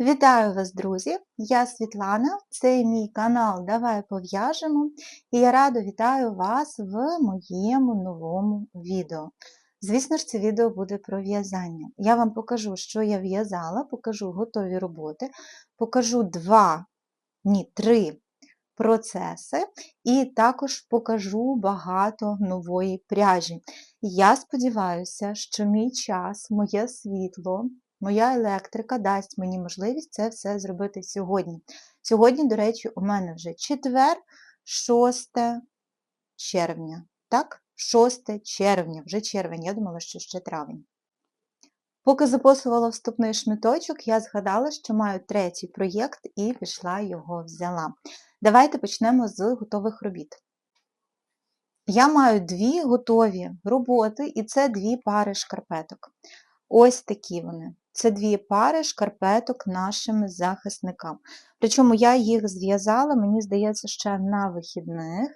Вітаю вас, друзі! Я Світлана, це мій канал Давай пов'яжемо, і я радо вітаю вас в моєму новому відео. Звісно ж, це відео буде про в'язання. Я вам покажу, що я в'язала, покажу готові роботи, покажу два, ні, три процеси, і також покажу багато нової пряжі. Я сподіваюся, що мій час, моє світло. Моя електрика дасть мені можливість це все зробити сьогодні. Сьогодні, до речі, у мене вже четвер, 6 червня. Так, 6 червня, вже червень, я думала, що ще травень. Поки записувала вступний шматочок, я згадала, що маю третій проєкт і пішла його взяла. Давайте почнемо з готових робіт. Я маю дві готові роботи, і це дві пари шкарпеток. Ось такі вони. Це дві пари шкарпеток нашим захисникам. Причому я їх зв'язала, мені здається, ще на вихідних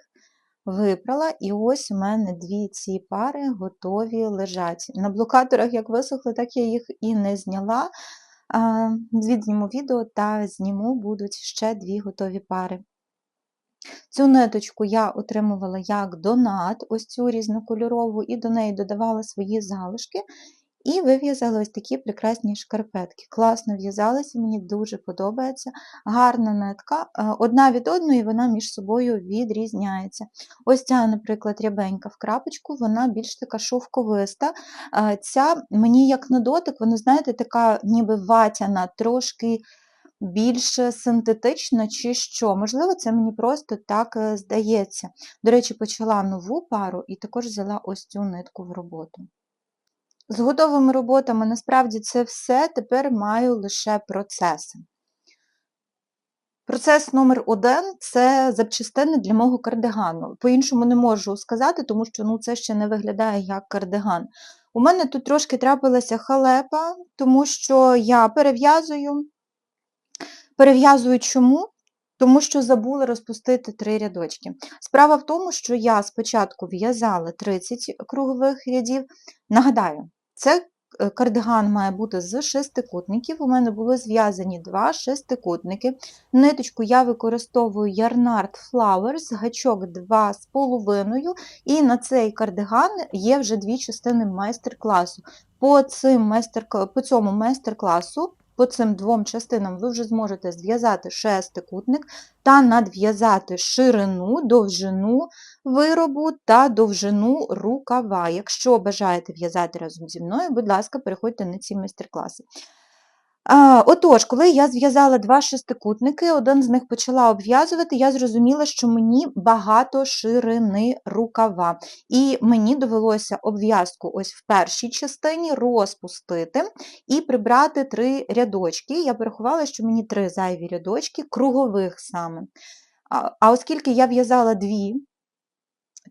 випрала, і ось у мене дві ці пари готові лежать. На блокаторах, як висохли, так я їх і не зняла. Відзніму відео та зніму будуть ще дві готові пари. Цю ниточку я отримувала як донат, ось цю різнокольорову, і до неї додавала свої залишки. І вив'язала ось такі прекрасні шкарпетки. Класно в'язалися, мені дуже подобається. Гарна нитка. Е, одна від одної вона між собою відрізняється. Ось ця, наприклад, рябенька в крапочку, вона більш така шовковиста. Е, ця, мені як на дотик, вона, знаєте, така ніби ватяна, трошки більш синтетична чи що. Можливо, це мені просто так е, здається. До речі, почала нову пару і також взяла ось цю нитку в роботу. З готовими роботами насправді це все, тепер маю лише процеси. Процес номер один це запчастини для мого кардигану. По-іншому не можу сказати, тому що ну, це ще не виглядає як кардиган. У мене тут трошки трапилася халепа, тому що я перев'язую. Перев'язую чому? Тому що забула розпустити три рядочки. Справа в тому, що я спочатку в'язала 30 кругових рядів. Нагадаю, це е, кардиган має бути з шестикутників. У мене були зв'язані два шестикутники. Ниточку я використовую Yarnard Flowers, гачок 2,5, і на цей кардиган є вже дві частини майстер-класу. По, по цьому майстер-класу по цим двом частинам ви вже зможете зв'язати шестикутник та надв'язати ширину, довжину виробу та довжину рукава. Якщо бажаєте в'язати разом зі мною, будь ласка, переходьте на ці майстер-класи. Отож, коли я зв'язала два шестикутники, один з них почала обв'язувати, я зрозуміла, що мені багато ширини рукава. І мені довелося обв'язку ось в першій частині розпустити і прибрати три рядочки. Я порахувала, що мені три зайві рядочки, кругових саме. А оскільки я в'язала дві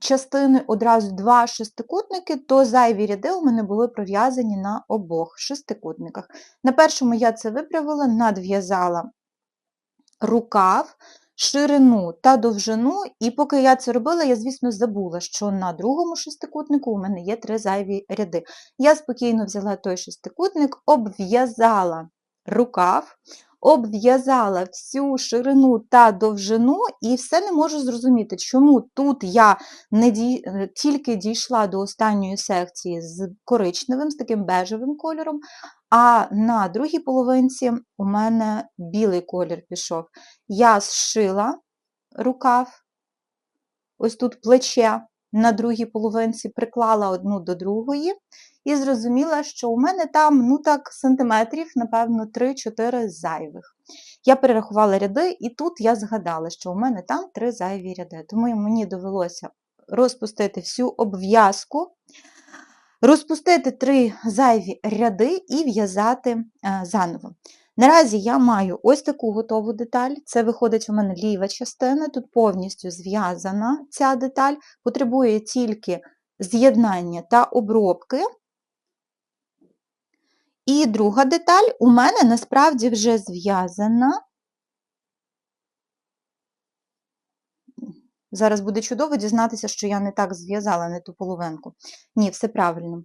частини одразу два шестикутники, то зайві ряди у мене були пров'язані на обох шестикутниках. На першому я це виправила, надв'язала рукав, ширину та довжину, і поки я це робила, я, звісно, забула, що на другому шестикутнику у мене є три зайві ряди. Я спокійно взяла той шестикутник, обв'язала рукав, обв'язала всю ширину та довжину, і все не можу зрозуміти, чому тут я не ді... Е, тільки дійшла до останньої секції з коричневим, з таким бежевим кольором, а на другій половинці у мене білий колір пішов. Я зшила рукав, ось тут плече. На другій половинці приклала одну до другої, і зрозуміла, що у мене там, ну так, сантиметрів, напевно, 3-4 зайвих. Я перерахувала ряди, і тут я згадала, що у мене там 3 зайві ряди. Тому мені довелося розпустити всю обв'язку, розпустити 3 зайві ряди і в'язати е, заново. Наразі я маю ось таку готову деталь, це виходить у мене ліва частина, тут повністю зв'язана ця деталь, потребує тільки з'єднання та обробки. І друга деталь у мене насправді вже зв'язана. Зараз буде чудово дізнатися, що я не так зв'язала не ту половинку. Ні, все правильно.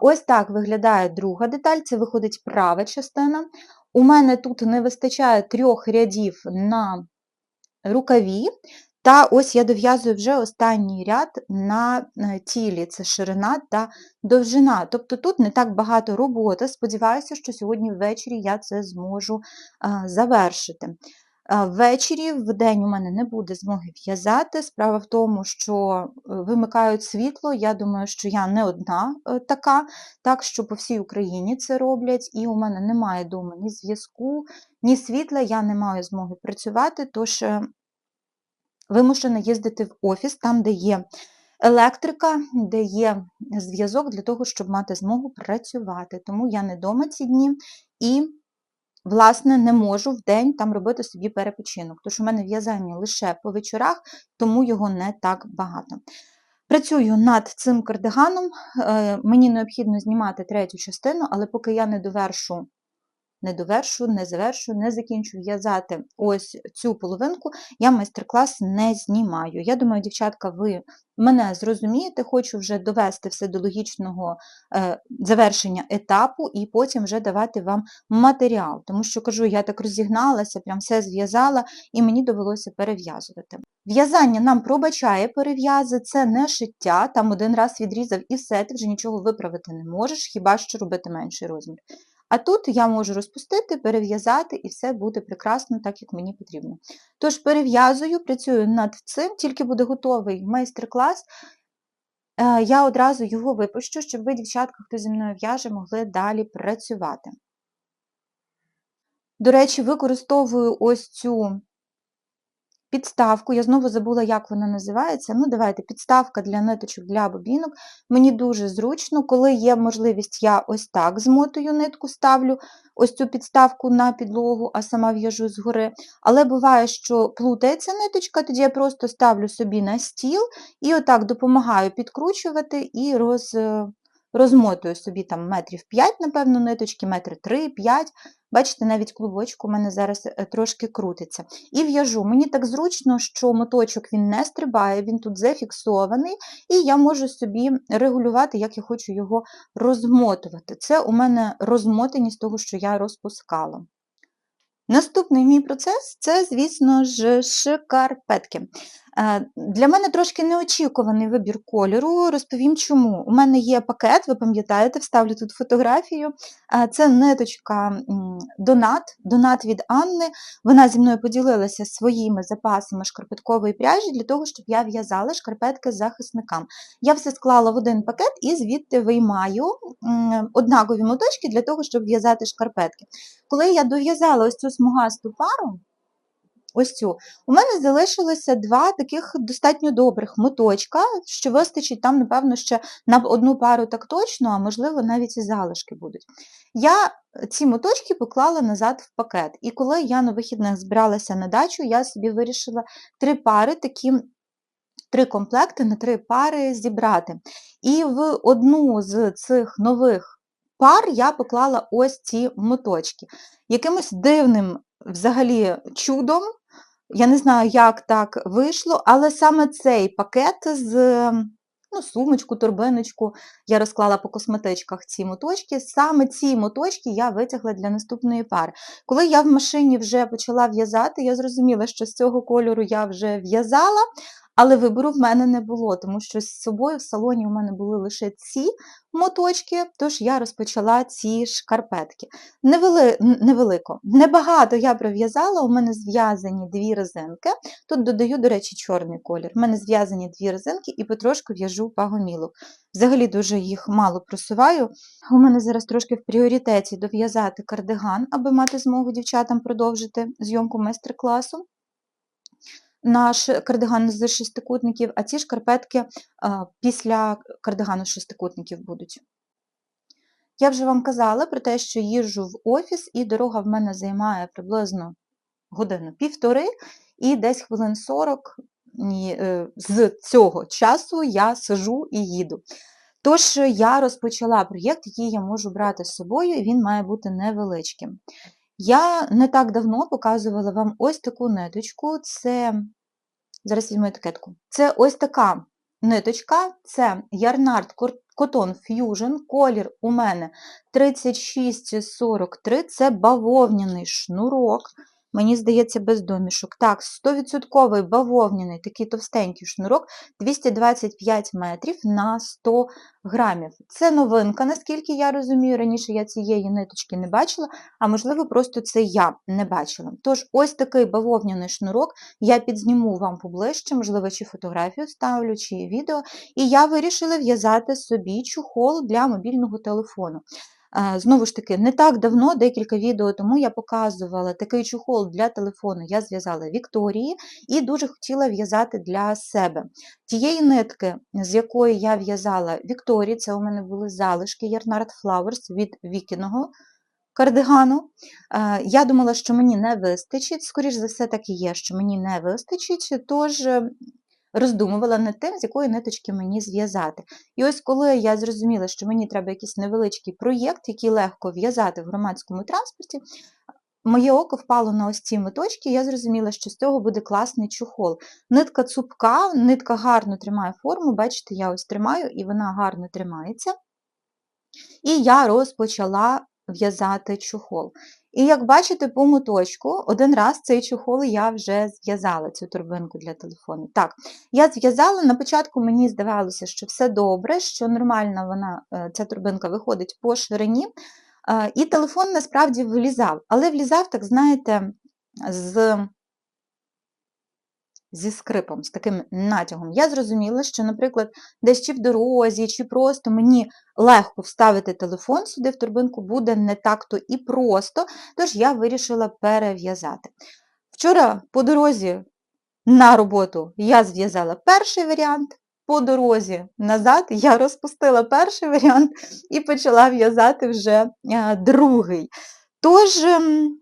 Ось так виглядає друга деталь, це виходить права частина. У мене тут не вистачає трьох рядів на рукаві, та ось я дов'язую вже останній ряд на е, тілі, це ширина та довжина. Тобто тут не так багато роботи. Сподіваюся, що сьогодні ввечері я це зможу а, завершити. Ввечері, в день у мене не буде змоги в'язати. Справа в тому, що е, вимикають світло. Я думаю, що я не одна е, така, так що по всій Україні це роблять, і у мене немає вдома ні зв'язку, ні світла, я не маю змоги працювати. Тож е, вимушена їздити в офіс, там, де є електрика, де є зв'язок для того, щоб мати змогу працювати. Тому я не вдома ці дні і, власне, не можу в день там робити собі перепочинок. Тож у мене в'язання лише по вечорах, тому його не так багато. Працюю над цим кардиганом, е, мені необхідно знімати третю частину, але поки я не довершу не довершу, не завершу, не закінчу в'язати ось цю половинку, я майстер-клас не знімаю. Я думаю, дівчатка, ви мене зрозумієте, хочу вже довести все до логічного е, завершення етапу і потім вже давати вам матеріал. Тому що, кажу, я так розігналася, прям все зв'язала, і мені довелося перев'язувати. В'язання нам пробачає перев'язи, це не шиття, там один раз відрізав і все, ти вже нічого виправити не можеш, хіба що робити менший розмір. А тут я можу розпустити, перев'язати, і все буде прекрасно, так як мені потрібно. Тож перев'язую, працюю над цим, тільки буде готовий майстер-клас. е, Я одразу його випущу, щоб ви, дівчатка, хто зі мною в'яже, могли далі працювати. До речі, використовую ось цю підставку. Я знову забула, як вона називається. Ну, давайте, підставка для ниточок для бобінок. Мені дуже зручно, коли є можливість, я ось так змотую нитку, ставлю ось цю підставку на підлогу, а сама в'яжу згори. Але буває, що плутається ниточка, тоді я просто ставлю собі на стіл і отак допомагаю підкручувати і роз. Розмотую собі там метрів 5, напевно, ниточки, метри 3-5. Бачите, навіть клубочок у мене зараз е, трошки крутиться. І в'яжу. Мені так зручно, що моточок він не стрибає, він тут зафіксований, і я можу собі регулювати, як я хочу його розмотувати. Це у мене розмотаність того, що я розпускала. Наступний мій процес це, звісно ж, шкарпетки. Е, Для мене трошки неочікуваний вибір кольору. Розповім чому. У мене є пакет, ви пам'ятаєте, вставлю тут фотографію. Е, Це ниточка Донат, Донат від Анни. Вона зі мною поділилася своїми запасами шкарпеткової пряжі для того, щоб я в'язала шкарпетки захисникам. Я все склала в один пакет і звідти виймаю однакові моточки для того, щоб в'язати шкарпетки. Коли я дов'язала ось цю смугасту пару, ось цю, у мене залишилося два таких достатньо добрих моточка, що вистачить там, напевно, ще на одну пару так точно, а можливо, навіть і залишки будуть. Я ці моточки поклала назад в пакет. І коли я на вихідних збиралася на дачу, я собі вирішила три пари такі. Три комплекти на три пари зібрати. І в одну з цих нових пар я поклала ось ці моточки. Якимось дивним взагалі чудом я не знаю, як так вийшло, але саме цей пакет з ну, сумочку, торбиночку я розклала по косметичках ці моточки. Саме ці моточки я витягла для наступної пари. Коли я в машині вже почала в'язати, я зрозуміла, що з цього кольору я вже в'язала, але вибору в мене не було, тому що з собою в салоні у мене були лише ці моточки, тож я розпочала ці шкарпетки. Невели... Невелико, небагато я пров'язала, у мене зв'язані дві резинки. Тут додаю, до речі, чорний колір. У мене зв'язані дві резинки і потрошку в'яжу пагомілок. Взагалі дуже їх мало просуваю. У мене зараз трошки в пріоритеті дов'язати кардиган, аби мати змогу дівчатам продовжити зйомку майстер-класу наш кардиган з шестикутників, а ці шкарпетки після кардигану з шестикутників будуть. Я вже вам казала про те, що їжджу в офіс, і дорога в мене займає приблизно годину півтори, і десь хвилин 40 е, з цього часу я сижу і їду. Тож я розпочала проєкт, який я можу брати з собою, і він має бути невеличким. Я не так давно показувала вам ось таку ниточку. Це, зараз візьму етикетку. Це ось така ниточка, це ярнард Cotton Fusion, колір у мене 3643, це бавовняний шнурок. Мені здається, без домішок. Так, 100% бавовняний, такий товстенький шнурок, 225 метрів на 100 грамів. Це новинка, наскільки я розумію. Раніше я цієї ниточки не бачила, а можливо, просто це я не бачила. Тож, ось такий бавовняний шнурок. Я підзніму вам поближче, можливо, чи фотографію ставлю, чи відео. І я вирішила в'язати собі чухол для мобільного телефону. Знову ж таки, не так давно, декілька відео тому я показувала такий чухол для телефону. Я зв'язала Вікторії і дуже хотіла в'язати для себе. Тієї нитки, з якої я в'язала Вікторії, це у мене були залишки Yarnard Flowers від Вікіного кардигану. Я думала, що мені не вистачить, скоріш за все, так і є, що мені не вистачить, тож роздумувала над тим, з якої ниточки мені зв'язати. І ось коли я зрозуміла, що мені треба якийсь невеличкий проєкт, який легко в'язати в громадському транспорті, моє око впало на ось ці моточки, і я зрозуміла, що з цього буде класний чухол. Нитка цупка, нитка гарно тримає форму, бачите, я ось тримаю, і вона гарно тримається. І я розпочала в'язати чухол. І як бачите, по моточку, один раз цей чохол я вже зв'язала, цю торбинку для телефону. Так, я зв'язала, на початку мені здавалося, що все добре, що нормально вона, е, ця торбинка виходить по ширині, е, і телефон насправді влізав, але влізав, так знаєте, з зі скрипом, з таким натягом. Я зрозуміла, що, наприклад, десь чи в дорозі, чи просто мені легко вставити телефон сюди в торбинку буде не так-то і просто, тож я вирішила перев'язати. Вчора по дорозі на роботу я зв'язала перший варіант, по дорозі назад я розпустила перший варіант і почала в'язати вже е, другий. Тож, ем,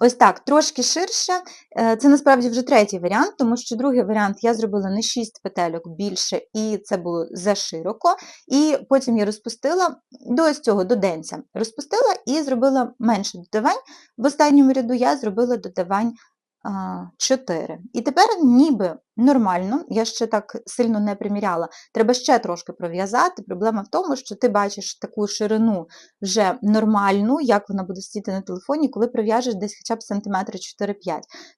ось так, трошки ширше. Е, Це насправді вже третій варіант, тому що другий варіант я зробила на 6 петельок більше, і це було зашироко. І потім я розпустила до ось цього до. Розпустила і зробила менше додавань. В останньому ряду я зробила додавань 4. І тепер ніби нормально, я ще так сильно не приміряла, треба ще трошки пров'язати. Проблема в тому, що ти бачиш таку ширину вже нормальну, як вона буде сидіти на телефоні, коли прив'яжеш десь хоча б сантиметри 4-5.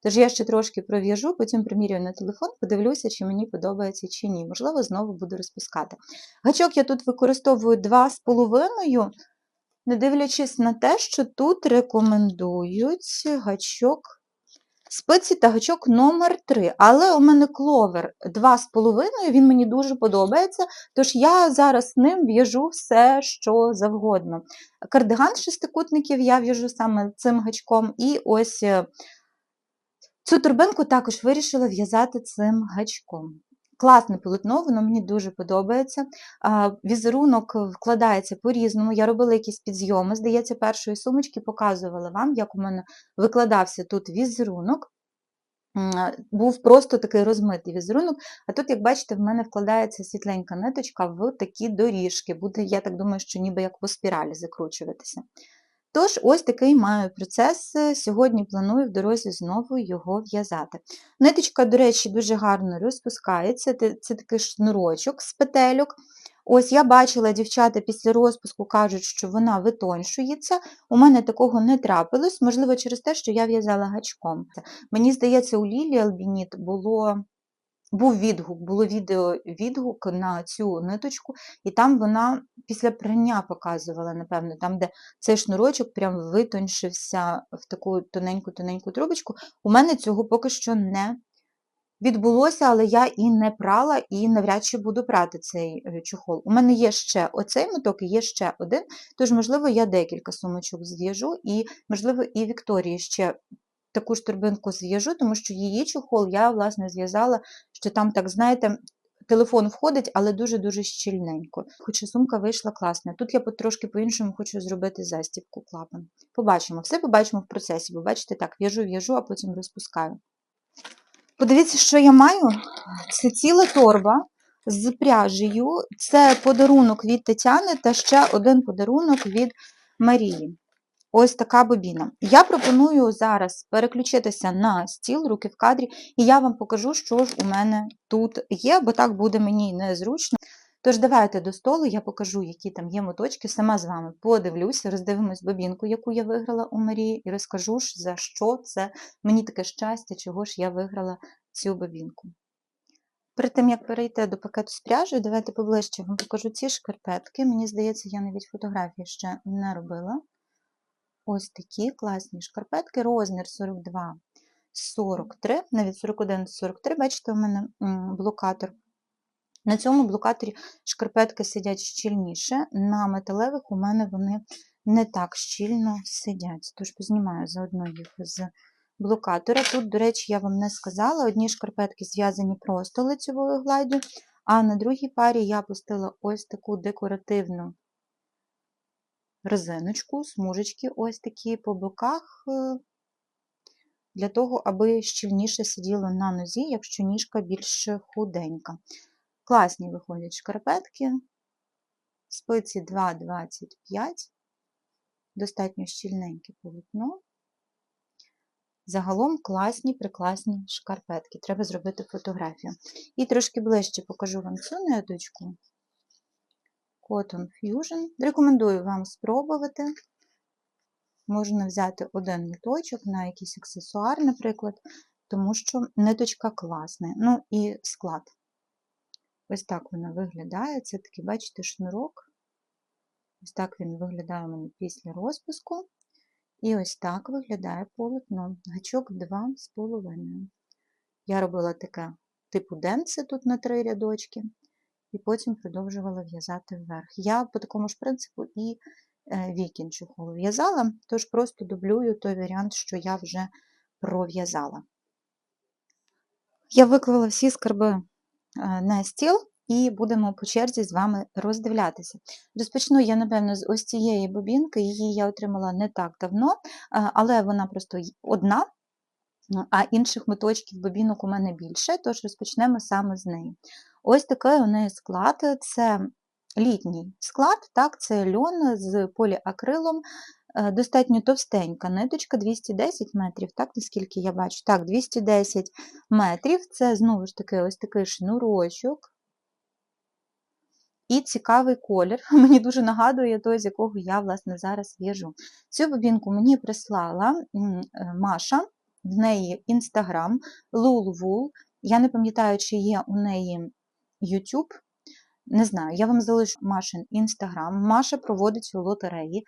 Тож я ще трошки пров'яжу, потім примірюю на телефон, подивлюся, чи мені подобається чи ні. Можливо, знову буду розпускати. Гачок я тут використовую 2,5, не дивлячись на те, що тут рекомендують гачок. Спиці та гачок номер 3 але у мене кловер 2,5, він мені дуже подобається, тож я зараз ним в'яжу все, що завгодно. Кардиган шестикутників я в'яжу саме цим гачком, і ось е, цю турбинку також вирішила в'язати цим гачком. Класне полотно, воно мені дуже подобається. Візерунок вкладається по-різному. Я робила якісь підйоми, здається, першої сумочки показувала вам, як у мене викладався тут візерунок. Був просто такий розмитий візерунок, а тут, як бачите, в мене вкладається світленька ниточка в такі доріжки. Буде, я так думаю, що ніби як по спіралі закручуватися. Тож, ось такий маю процес. Сьогодні планую в дорозі знову його в'язати. Ниточка, до речі, дуже гарно розпускається, це такий шнурочок з петельок. Ось я бачила, дівчата після розпуску кажуть, що вона витоншується. У мене такого не трапилось, можливо, через те, що я в'язала гачком. Мені здається, у Лілі Албініт було був відгук, було відео відгук на цю ниточку, і там вона після прання показувала, напевно, там, де цей шнурочок прям витоншився в таку тоненьку-тоненьку трубочку. У мене цього поки що не відбулося, але я і не прала, і навряд чи буду прати цей е, чохол. У мене є ще оцей моток і є ще один, тож, можливо, я декілька сумочок зв'яжу, і, можливо, і Вікторії ще таку ж турбинку зв'яжу, тому що її чохол я, власне, зв'язала, що там, так, знаєте, телефон входить, але дуже-дуже щільненько. Хоча сумка вийшла класна. Тут я трошки по-іншому хочу зробити застібку клапан. Побачимо, все побачимо в процесі, бо бачите, так, в'яжу, в'яжу, а потім розпускаю. Подивіться, що я маю. Це ціла торба з пряжею. Це подарунок від Тетяни та ще один подарунок від Марії. Ось така бобіна. Я пропоную зараз переключитися на стіл, руки в кадрі, і я вам покажу, що ж у мене тут є, бо так буде мені незручно. Тож давайте до столу, я покажу, які там є моточки, сама з вами подивлюся, роздивимось бобінку, яку я виграла у Марії, і розкажу, за що це мені таке щастя, чого ж я виграла цю бобінку. Перед тим, як перейти до пакету з пряжею, давайте поближче вам покажу ці шкарпетки. Мені здається, я навіть фотографії ще не робила. Ось такі класні шкарпетки, розмір 42 43, навіть 41 43, бачите, у мене блокатор. На цьому блокаторі шкарпетки сидять щільніше, на металевих у мене вони не так щільно сидять. Тож познімаю заодно їх з блокатора. Тут, до речі, я вам не сказала, одні шкарпетки зв'язані просто лицевою гладдю, а на другій парі я пустила ось таку декоративну резиночку, смужечки ось такі по боках, е, для того, аби щільніше сиділо на нозі, якщо ніжка більш худенька. Класні виходять шкарпетки, спиці 2,25, достатньо щільненьке полотно. Загалом класні, прикласні шкарпетки. Треба зробити фотографію. І трошки ближче покажу вам цю ниточку. Cotton Fusion. Рекомендую вам спробувати. Можна взяти один ниточок на якийсь аксесуар, наприклад, тому що ниточка класна. Ну і склад. Ось так вона виглядає. Це такий, бачите, шнурок. Ось так він виглядає у мене після розпуску. І ось так виглядає полотно. Гачок 2,5. Я робила таке типу денце тут на три рядочки, і потім продовжувала в'язати вверх. Я по такому ж принципу і е, вікін в'язала, тож просто дублюю той варіант, що я вже пров'язала. Я виклала всі скарби е, на стіл і будемо по черзі з вами роздивлятися. Розпочну я, напевно, з ось цієї бобінки, її я отримала не так давно, але вона просто одна, а інших моточків бобінок у мене більше, тож розпочнемо саме з неї. Ось такий у неї склад це літній склад, так, це льон з поліакрилом. Е, достатньо товстенька ниточка 210 метрів, так, наскільки я бачу. Так, 210 метрів це знову ж таки ось такий шнурочок, і цікавий колір. Мені дуже нагадує той, з якого я, власне, зараз в'яжу. Цю бобінку мені прислала е, Маша, в неї Інстаграм, Lulwool. Я не пам'ятаю, чи є у неї YouTube. Не знаю, я вам залишу Машин Інстаграм. Маша проводить лотереї,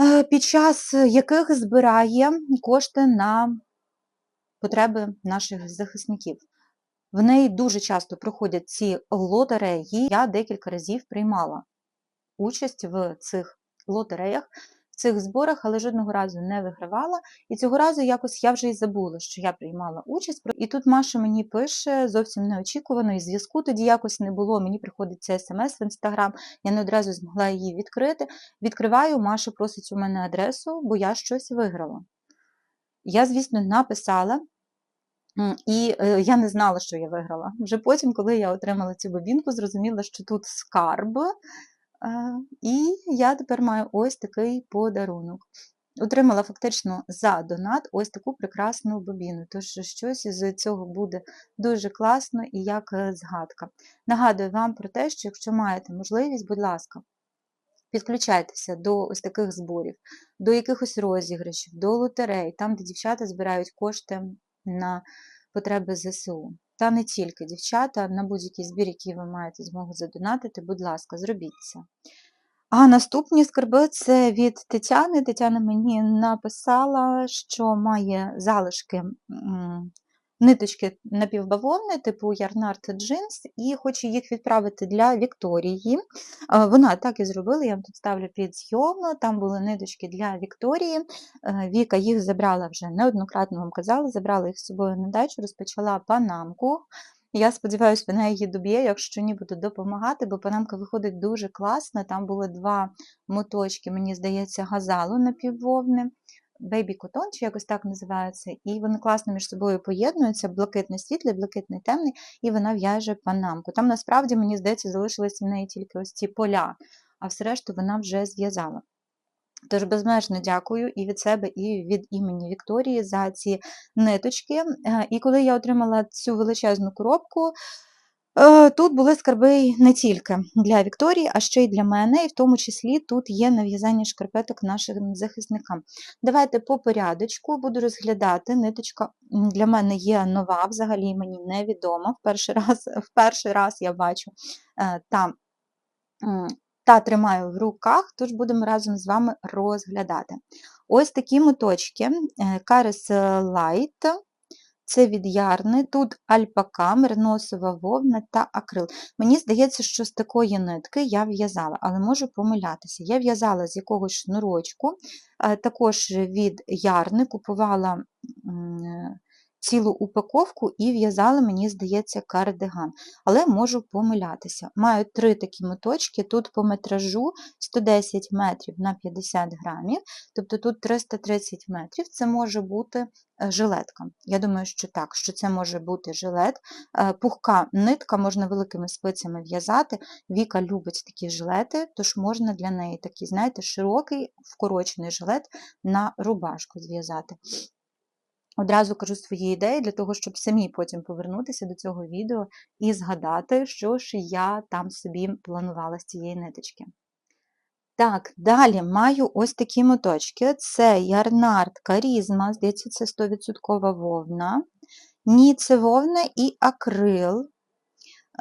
е, під час яких збирає кошти на потреби наших захисників. В неї дуже часто проходять ці лотереї. Я декілька разів приймала участь в цих лотереях, цих зборах, але жодного разу не вигравала. І цього разу якось я вже й забула, що я приймала участь. І тут Маша мені пише зовсім неочікувано, і зв'язку тоді якось не було. Мені приходить це смс в інстаграм, я не одразу змогла її відкрити. Відкриваю, Маша просить у мене адресу, бо я щось виграла. Я, звісно, написала. І е, я не знала, що я виграла. Вже потім, коли я отримала цю бобінку, зрозуміла, що тут скарб, і я тепер маю ось такий подарунок. Отримала фактично за донат ось таку прекрасну бобіну. Тож щось із цього буде дуже класно і як е, згадка. Нагадую вам про те, що якщо маєте можливість, будь ласка, підключайтеся до ось таких зборів, до якихось розіграшів, до лотерей, там, де дівчата збирають кошти на потреби ЗСУ. Та не тільки дівчата, на будь-який збір, який ви маєте змогу задонатити, будь ласка, зробіть це. А наступні скарби це від Тетяни. Тетяна мені написала, що має залишки ниточки напівбавовни, типу Ярнарт Джинс, і хочу їх відправити для Вікторії. Вона так і зробила, я вам тут ставлю під зйом, там були ниточки для Вікторії. Е, Віка їх забрала вже неоднократно вам казала, забрала їх з собою на дачу, розпочала панамку. Я сподіваюся, вона її доб'є, якщо ні, буду допомагати, бо панамка виходить дуже класно. Там були два моточки, мені здається, газалу напіввовни. Baby Cotton, чи якось так називається, і вони класно між собою поєднуються, блакитний світлий, блакитний темний, і вона в'яже панамку. Там насправді, мені здається, залишились в неї тільки ось ці поля, а все решту вона вже зв'язала. Тож безмежно дякую і від себе, і від імені Вікторії за ці ниточки. Е, і коли я отримала цю величезну коробку, Тут були скарби не тільки для Вікторії, а ще й для мене, і в тому числі тут є нав'язання шкарпеток нашим захисникам. Давайте по порядочку буду розглядати. Ниточка для мене є нова, взагалі мені невідома. В перший раз, в перший раз я бачу е, та, та тримаю в руках, тож будемо разом з вами розглядати. Ось такі моточки е, Caris Light. Це від ярни, тут альпака, мерносова вовна та акрил. Мені здається, що з такої нитки я в'язала, але можу помилятися. Я в'язала з якогось шнурочку, е, також від ярни купувала цілу упаковку і в'язала, мені здається, кардиган. Але можу помилятися. Маю три такі моточки, тут по метражу 110 метрів на 50 грамів, тобто тут 330 метрів, це може бути е, жилетка. Я думаю, що так, що це може бути жилет. Е, Пухка нитка, можна великими спицями в'язати. Віка любить такі жилети, тож можна для неї такий, знаєте, широкий вкорочений жилет на рубашку зв'язати. Одразу кажу свої ідеї для того, щоб самі потім повернутися до цього відео і згадати, що ж я там собі планувала з цієї ниточки. Так, далі маю ось такі моточки. Це ярнард карізма, здається, це 100% вовна. Ні, це вовна і акрил.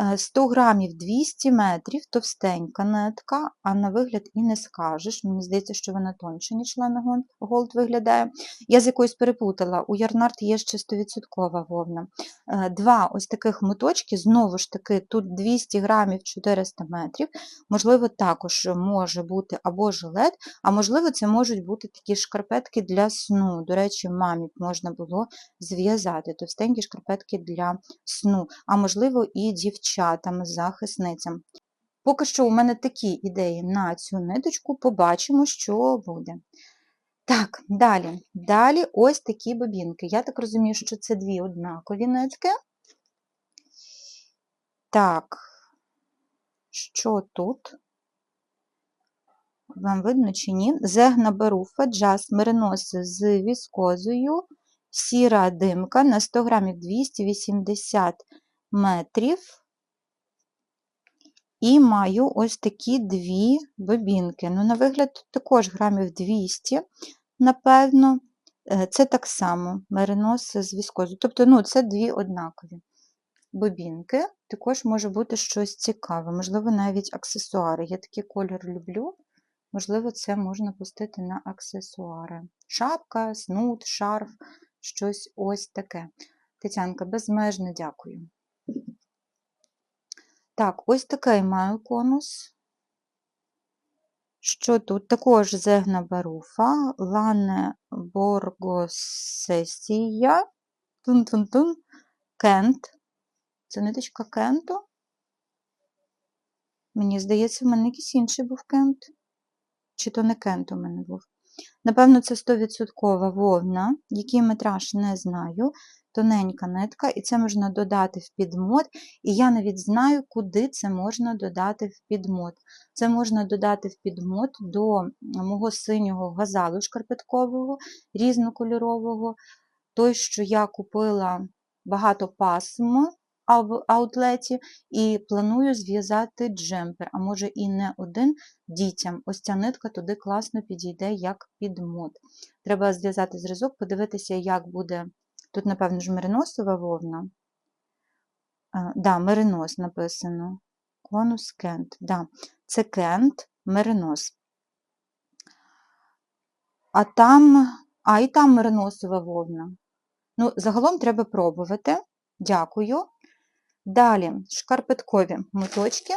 Е, 100 грамів 200 метрів, товстенька нитка, а на вигляд і не скажеш. Мені здається, що вона тоньше, ніж Лена Голд виглядає. Я з якоюсь перепутала. У Ярнард є ще 100% вовна. Е, Два ось таких моточки, знову ж таки, тут 200 грамів 400 метрів. Можливо, також може бути або жилет, а можливо, це можуть бути такі шкарпетки для сну. До речі, мамі можна було зв'язати товстенькі шкарпетки для сну, а можливо, і дівчатам, захисницям. Поки що у мене такі ідеї на цю ниточку, побачимо, що буде. Так, далі. Далі ось такі бобінки. Я так розумію, що це дві однакові нитки. Так, що тут? Вам видно чи ні? Зегна беруфа, джаз, мериноси з віскозою, сіра димка на 100 грамів 280 метрів. І маю ось такі дві бобінки. Ну, на вигляд, також грамів 200, напевно. Е, Це так само меринос з віскозою. Тобто, ну, це дві однакові бобінки. Також може бути щось цікаве, можливо, навіть аксесуари. Я такий колір люблю. Можливо, це можна пустити на аксесуари. Шапка, снуд, шарф, щось ось таке. Тетянка, безмежно дякую. Так, ось такий маю конус. Що тут? Також зегна баруфа, лане боргосесія, тун-тун-тун, кент. Це ниточка кенту. Мені здається, в мене якийсь інший був кент. Чи то не кент у мене був. Напевно, це 100% вовна, який метраж не знаю. Тоненька нитка, і це можна додати в підмот. І я навіть знаю, куди це можна додати в підмот. Це можна додати в підмот до мого синього газалу шкарпеткового, різнокольорового. Той, що я купила багато пасм в аутлеті, і планую зв'язати джемпер, а може і не один дітям. Ось ця нитка туди класно підійде як підмот. Треба зв'язати зразок, подивитися, як буде. Тут, напевно, ж мериносова вовна. Так, да, меринос написано. Конус кент. Да. Це кент, меринос. А там, а і там мериносова вовна. Ну, загалом треба пробувати. Дякую. Далі шкарпеткові моточки.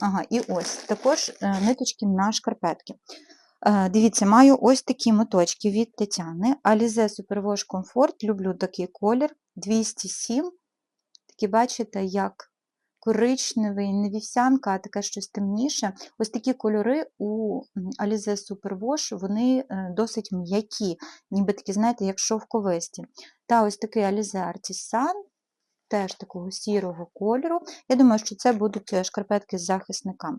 Ага, і ось також е, ниточки на шкарпетки. Е, Дивіться, маю ось такі моточки від Тетяни. Alize Superwash Comfort. Люблю такий колір 207. Такі, бачите, як коричневий, не вівсянка, а таке щось темніше. Ось такі кольори у Alize Superwash, вони е, досить м'які, ніби такі, знаєте, як шовковисті. Та ось такий Alize Artisan, теж такого сірого кольору. Я думаю, що це будуть е, шкарпетки з захисниками.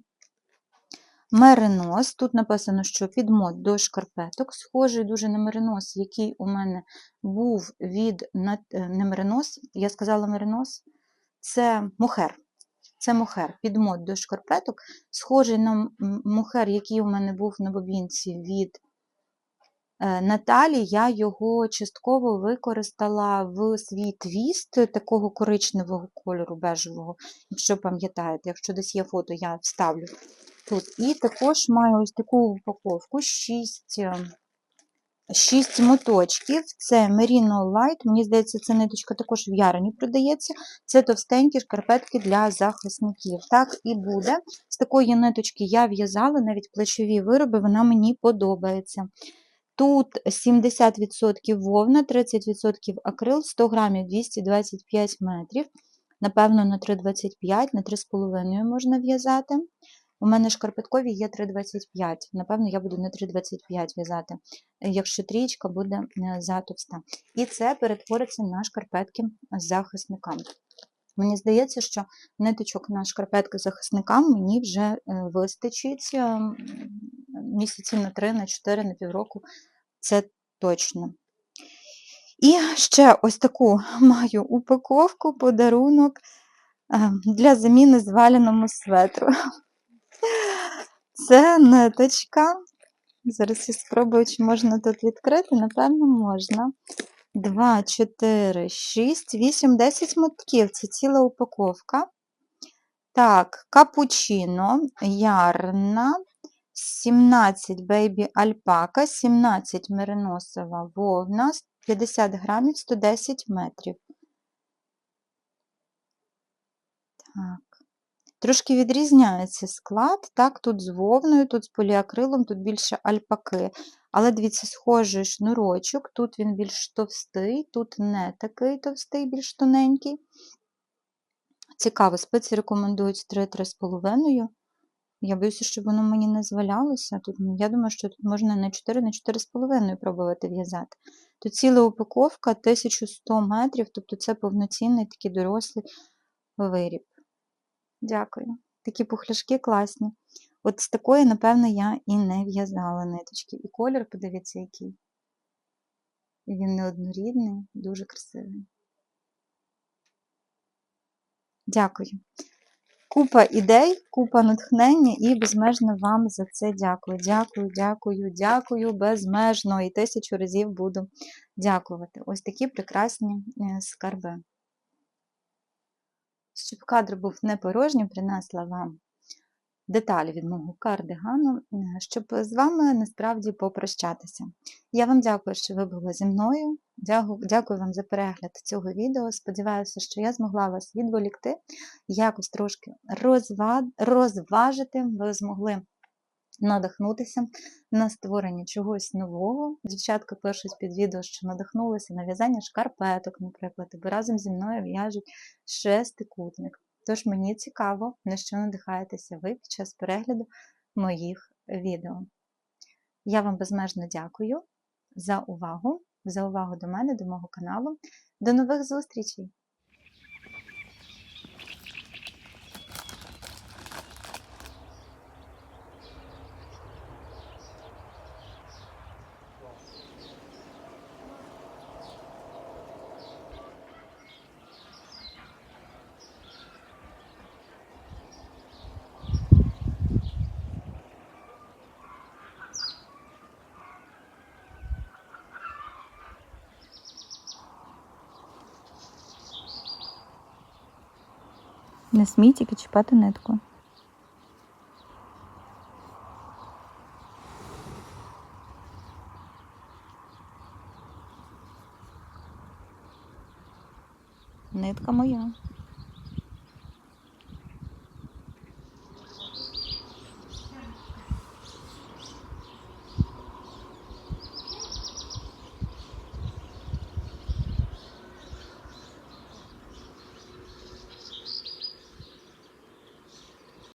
Меринос. Тут написано, що підмот до шкарпеток, схожий дуже на меринос, який у мене був від не меринос, я сказала меринос, це мохер. Це мохер, підмот до шкарпеток, схожий на м- м- мохер, який у мене був на бобінці від е, Наталі. Я його частково використала в свій твіст такого коричневого кольору, бежевого, якщо пам'ятаєте, якщо десь є фото, я вставлю тут. І також маю ось таку упаковку 6, 6 моточків. Це Merino Light. Мені здається, ця ниточка також в Ярині продається. Це товстенькі шкарпетки для захисників. Так і буде. З такої ниточки я в'язала навіть плечові вироби, вона мені подобається. Тут 70% вовна, 30% акрил, 100 грамів 225 метрів. Напевно, на 3,25, на 3,5 можна в'язати. У мене шкарпеткові є 3,25. Напевно, я буду на 3,25 в'язати, якщо трієчка буде е, затовста. І це перетвориться на шкарпетки з захисниками. Мені здається, що ниточок на шкарпетки з захисникам мені вже е, вистачить е, місяці на 3, на 4, на півроку. Це точно. І ще ось таку маю упаковку, подарунок для заміни зваляному светру. Це ниточка. Зараз я спробую, чи можна тут відкрити. Напевно, можна. 2, 4, 6, 8, 10 мотків. Це ціла упаковка. Так, капучино, ярна, 17 бейбі альпака, 17 мериносова вовна, 50 грамів, 110 метрів. Так. Трошки відрізняється склад. Так, тут з вовною, тут з поліакрилом, тут більше альпаки. Але дивіться, схожий шнурочок, тут він більш товстий, тут не такий товстий, більш тоненький. Цікаво, спеці рекомендують 3-3,5. Я боюся, щоб воно мені не звалялося. Тут, ну, я думаю, що тут можна на 4 на 4,5 пробувати в'язати. Тут ціла упаковка 1100 метрів, тобто це повноцінний такий дорослий виріб. Дякую. Такі пухляшки класні. От з такої, напевно, я і не в'язала ниточки. І колір, подивіться, який. Він неоднорідний, дуже красивий. Дякую. Купа ідей, купа натхнення і безмежно вам за це дякую. Дякую, дякую, дякую, безмежно. І тисячу разів буду дякувати. Ось такі прекрасні е, скарби. Щоб кадр був не порожнім, принесла вам деталі від мого кардигану, е, щоб з вами насправді попрощатися. Я вам дякую, що ви були зі мною. Дякую, вам за перегляд цього відео. Сподіваюся, що я змогла вас відволікти, якось трошки розва... розважити, ви змогли надихнутися на створення чогось нового. Дівчатка пишуть під відео, що надихнулися на в'язання шкарпеток, наприклад, або разом зі мною в'яжуть шестикутник. Тож мені цікаво, на що надихаєтеся ви під час перегляду моїх відео. Я вам безмежно дякую за увагу, за увагу до мене, до мого каналу. До нових зустрічей! Не смій тільки чіпати нитку. Нитка моя.